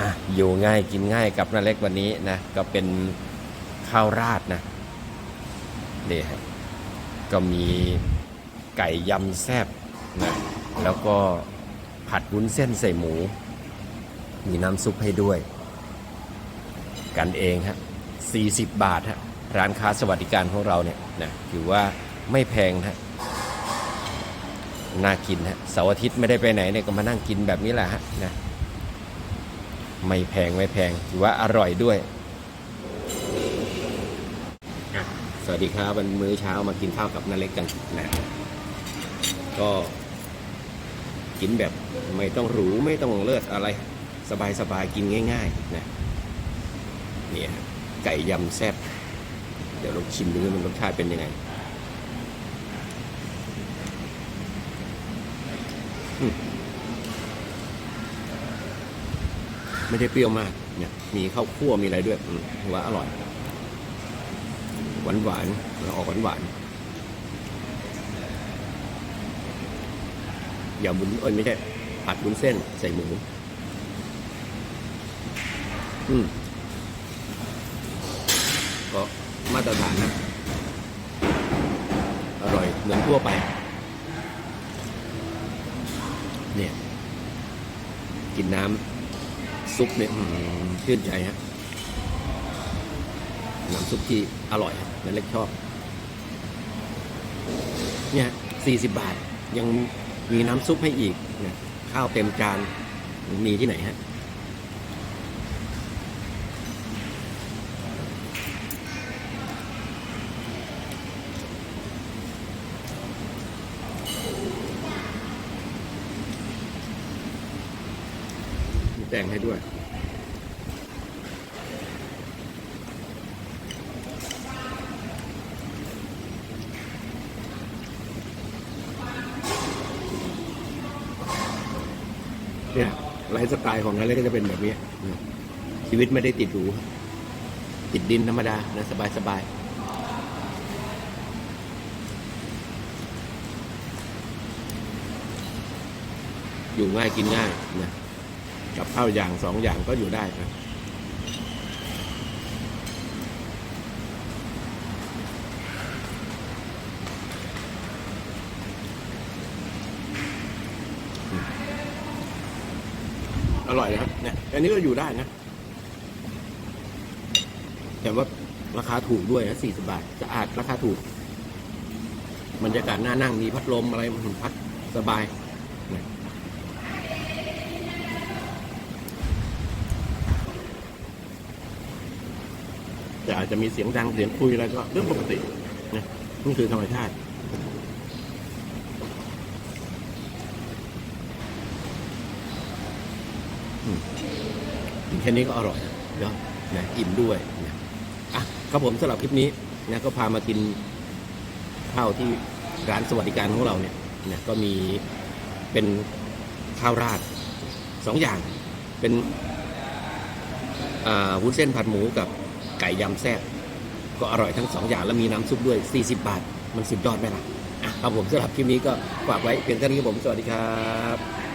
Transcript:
อะอยู่ง่ายกินง่ายกับน้าเล็กวันนี้นะก็เป็นข้าวราดนะนี่ฮะก็มีไก่ยำแซบนะแล้วก็ผัดวุ้นเส้นใส่หมู มีน้ำซุปให้ด้วย กันเองฮะ40 บาทฮะร้านค้าสวัสดิการของเราเนี่ยนะถือว่าไม่แพงฮะน่ากินฮะเสาร์อาทิตย์ไม่ได้ไปไหนเนี่ยก็มานั่งกินแบบนี้แหละฮะนะ ไม่แพงไม่แพงถือว่าอร่อยด้วย สวัสดีครับวันมื้อเช้ามากินข้าวกับนาเล็กกันนะก็กินแบบไม่ต้องหรูไม่ต้องเลิศอะไร สบายสบายๆกินง่ายๆนะเนี่ยไก่ยำแซ่บเดี๋ยวลองชิมดูมันรสชาติเป็นยังไงอืม ไม่ได้เปรี้ยวมากเนี่ยมีข้าวคั่วมีอะไรด้วยว่าอร่อยหวานหวานออกหวานหวานอย่าบุญเอ้ยไม่ใช่ผัดบุญเส้นใส่หมูอืมก็มาตรฐานนะอร่อยเหมือนทั่วไป เนี่ย กินน้ำ ซุปเนี่ยอืมชื่นใจฮะน้ำซุปที่อร่อยฮะนั่นเล็กชอบ เนี่ยสี่สิบบาทยังมีน้ำซุปให้อีกเนี่ยข้าวเต็มจานมีที่ไหนฮะ แต่งให้ด้วย เนี่ยไลฟ์สไตล์ของนั้นเลยก็จะเป็นแบบนี้ ชีวิตไม่ได้ติดหรูติดดินธรรมดานะสบายสบายอยู่ง่ายกินง่ายนะ กับข้าวอย่างสองอย่างก็อยู่ได้นะอร่อยนะครับเนี่ยอันนี้ก็อยู่ได้นะ แต่ว่าราคาถูกด้วยนะสี่สิบาทสะอาดราคาถูกบรรยากาศน่านั่งมีพัดลมอะไรมันพัดสบาย แต่อาจจะมีเสียงดังเสียงคุยอะไรก็เรื่องปกตินะนี่คือธรรมชาติแค่นี้ก็อร่อยเนาะนะอิ่มด้วยนะอะครับผมสำหรับคลิปนี้นะก็พามากินข้าวที่ร้านสวัสดิการของเราเนี่ยนะก็มีเป็นข้าวราดสองอย่างเป็นวุ้นเส้นผัดหมูกับ ไก่ยำแซ่บก็อร่อยทั้งสองอย่างแล้วมีน้ำซุปด้วย 40 บาท มันสุดยอดไหมล่ะอะครับผมสำหรับคลิปนี้ก็ฝากไว้เพียงเท่านี้ผมสวัสดีครับ